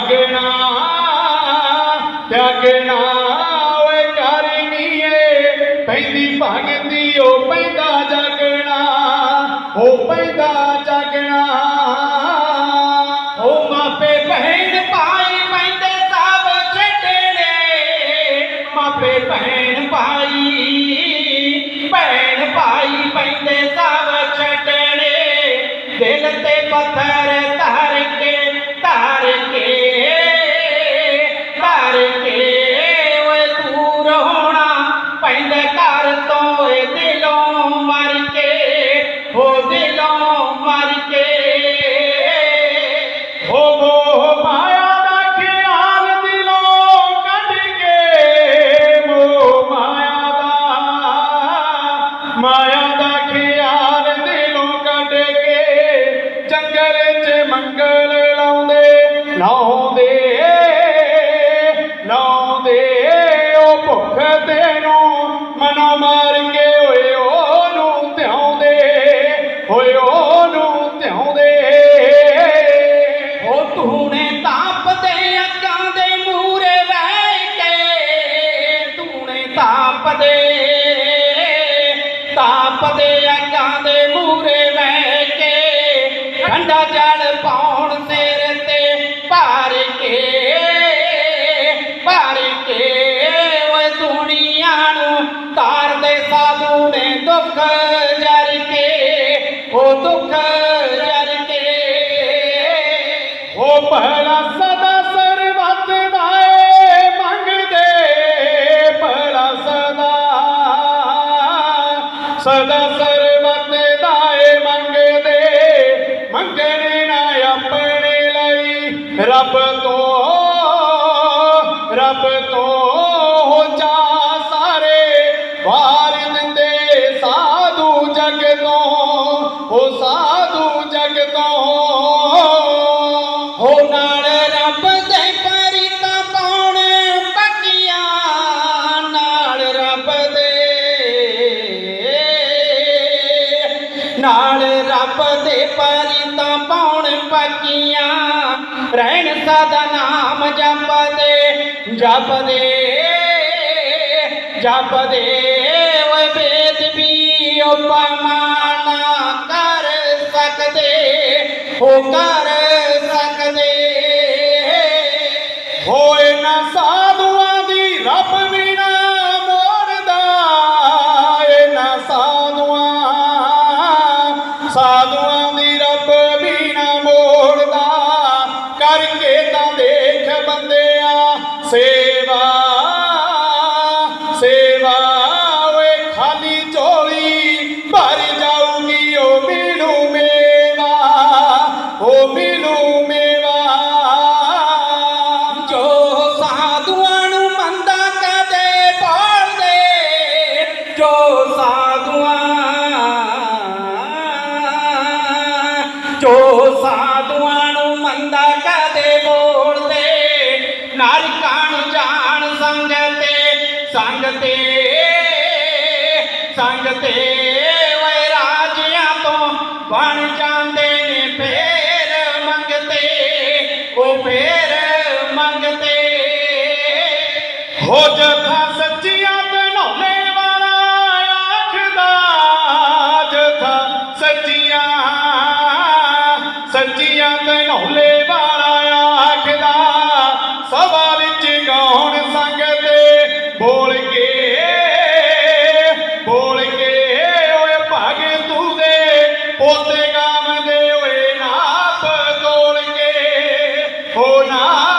ਜਾਗਣਾ ਜਾਗਣਾ ਓਏ ਕਰਨੀਏ ਪੈਂਦੀ ਭਗਤੀ ਉਹ ਪੈਂਦਾ ਜਾਗਣਾ, ਉਹ ਪੈਂਦਾ ਜਾਗਣਾ। ਉਹ ਮਾਪੇ ਭੈਣ ਭਾਈ ਪੈਂਦੇ ਸਭ ਛੱਡਣੇ ਮਾਪੇ ਭੈਣ ਭਾਈ ਭੈਣ ਭਾਈ ਪੈਂਦੇ ਸਭ ਛੱਡਣੇ ਦਿਲ ਤੇ ਪੱਥਰ ਕੇ 'ਚ ਮੰਗਲ ਲਾਉਂਦੇ। ਲਾਉਂਦੇ ਲਾਉਂਦੇ ਜਲ ਪਾਉਣ ਸਿਰ ਤੇ ਭਰ ਕੇ ਭਰ ਕੇ ਓਏ ਦੁਨੀਆ ਨੂੰ ਤਾਰਦੇ ਸਾਧੂ ਨੇ ਦੁੱਖ ਜਰ ਕੇ ਉਹ ਦੁੱਖ ਜਰ ਕੇ। ਉਹ ਪਹਿਲਾ ਸਦਾ ਸਰਬੱਤ ਦਾਏ ਮੰਗਦੇ ਪਹਿਲਾ ਸਦਾ ਰੱਬ ਤੋਂ ਰੱਬ ਤੋਂ ਹੋ ਜਾ ਸਾਰੇ, ਵਾਰ ਦਿੰਦੇ ਸਾਧੂ ਜਗ ਤੋਂ ਉਹ ਸਾਧੂ ਜਗ ਤੋਂ ਹੋ ਨਾਲ ਰੱਬ ਦੇ ਪਰਿਤਾ ਪਾਉਣ ਪੱਕੀਆਂ ਨਾਲ ਰੱਬ ਦੇ, ਨਾਲ ਰੱਬ ਦੇ ਪਰਿਤਾ ਪਾਉਣ ਪੱਕੀਆਂ ਰਹਿਣ ਸਦਾ ਨਾਮ ਜਪਦੇ ਜਪਦੇ ਜਪਦੇ। ਓਏ ਵੇਦ ਵੀ ਉਪਮਾ ਕਰ ਸਕਦੇ, ਹੋ ਕਰ ਸਕਦੇ। ਹੋਏ ਨਾ ਸਾਧੂਆਂ ਦੀ ਰੱਬ ਬਿਨਾ ਮੋੜਦਾ, ਏ ਨਾ ਸਾਧੂਆਂ ਸਾਧੂਆਂ ਸੇਵਾ ਸੇਵਾ ਓਏ ਖਾਲੀ ਝੋਲੀ ਭਰ ਜਾਊਗੀ, ਓ ਮਿਲੂ ਮੇਵਾ, ਓ ਮਿਲੂ ਮੇਵਾ। ਜੋ ਸਾਧੂਆਂ ਨੂੰ ਮੰਦਾ ਕਦੇ ਪਾਲਦੇ ਜੋ ਸਾਧੂਆਂ ਜੋ ਸਾਧੂਆਂ ਨੂੰ ਮੰਦਾ ਕਦੇ ਬੋਲਦੇ। ਨਰਕਾਂ ਜਾਣ ਸੰਗ ਤੇ ਸੰਗ ਤੇ ਸੰਗ ਤੇ ਓਏ ਰਾਜਿਆਂ ਤੋਂ ਬਣ ਜਾਂਦੇ ਨੇ ਫੇਰ ਮੰਗਤੇ ਉਹ ਫੇਰ ਮੰਗਤੇ ਹੋ ਜਥਾ ਸੱਚੀਆਂ ਬਣਾਉਣੇ ਵਾਲਾ ਆਖਦਾ, ਜਥਾ ਸੱਚੀਆਂ ਸੱਚੀਆਂ ਬਣਾਉਣੇ না